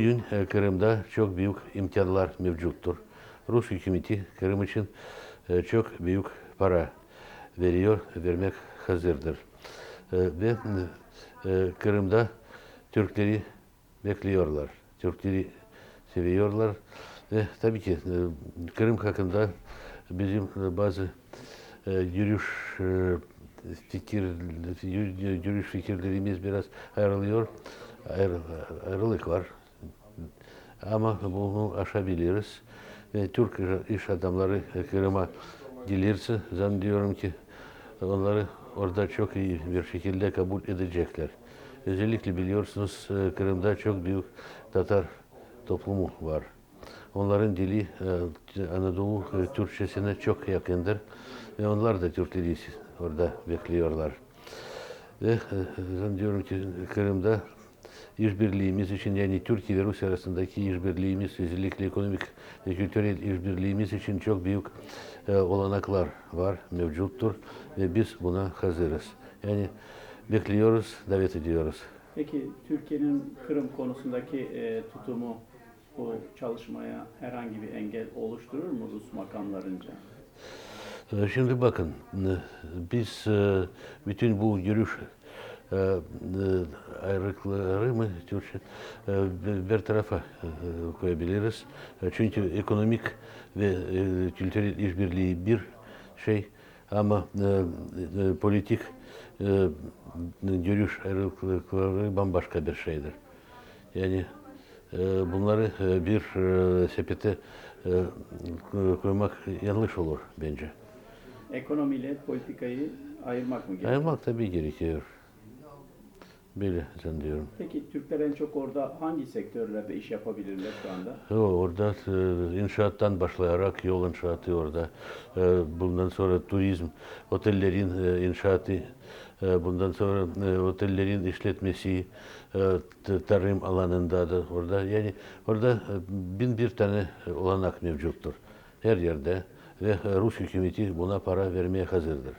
Bugün e, Kırım'da çok büyük imkanlar mevcuttur. Rus hükümeti Kırım için e, çok büyük para veriyor, vermek hazırdır. E, Ve Kırım'da Türkleri bekliyorlar. Türkleri seviyorlar. Ve tabii ki Kırım hakkında bizim bazı yürüyüş fikir yürü- yürüyüş fikirlerimiz biraz ayrılıyor. Ayrı- ayrılık var. Ama bunu aşabiliriz. Ve Türk iş adamları Kırım'a gelirse zannediyorum ki onları orada çok iyi bir şekilde kabul edecekler. Özellikle biliyorsunuz e, Kırım'da çok büyük Tatar toplumu var. Onların dili e, Anadolu e, Türkçesine çok yakındır ve onlar da Türkleri orada bekliyorlar. Ve zannediyorum ki Kırım'da işbirliğimiz için yani Türkiye ve Rusya arasındaki işbirliğimiz özellikle ekonomik ve kültürel işbirliğimiz için çok büyük e, olanaklar var, mevcuttur ve biz buna hazırız. Yani bekliyoruz, davet ediyoruz. Peki Türkiye'nin Kırım konusundaki e, tutumu bu çalışmaya herhangi bir engel oluşturur mu Rus makamlarınca? Ee, Şimdi bakın, e, biz e, bütün bu yürüyüş e, e, ayrılıkları mı Türkçe e, bir tarafa e, koyabiliriz. E, Çünkü ekonomik ve kültürel işbirliği bir şey ama politik yürüyüş ayrılıkları bambaşka bir şeydir. Yani bunları bir sepete koymak yanlış olur bence. Ekonomiyle politikayı ayırmak mı gerekiyor? Ayırmak tabii gerekiyor. Böyle zannediyorum. Peki Türkler en çok orada hangi sektörlerde iş yapabilirler şu anda? O, orada e, inşaattan başlayarak yol inşaatı orada. E, bundan sonra turizm, otellerin e, inşaatı, e, bundan sonra e, otellerin işletmesi, e, tarım alanında da orada. Yani orada e, bin bir tane olanak mevcuttur. Her yerde ve e, Rus hükümeti buna para vermeye hazırdır.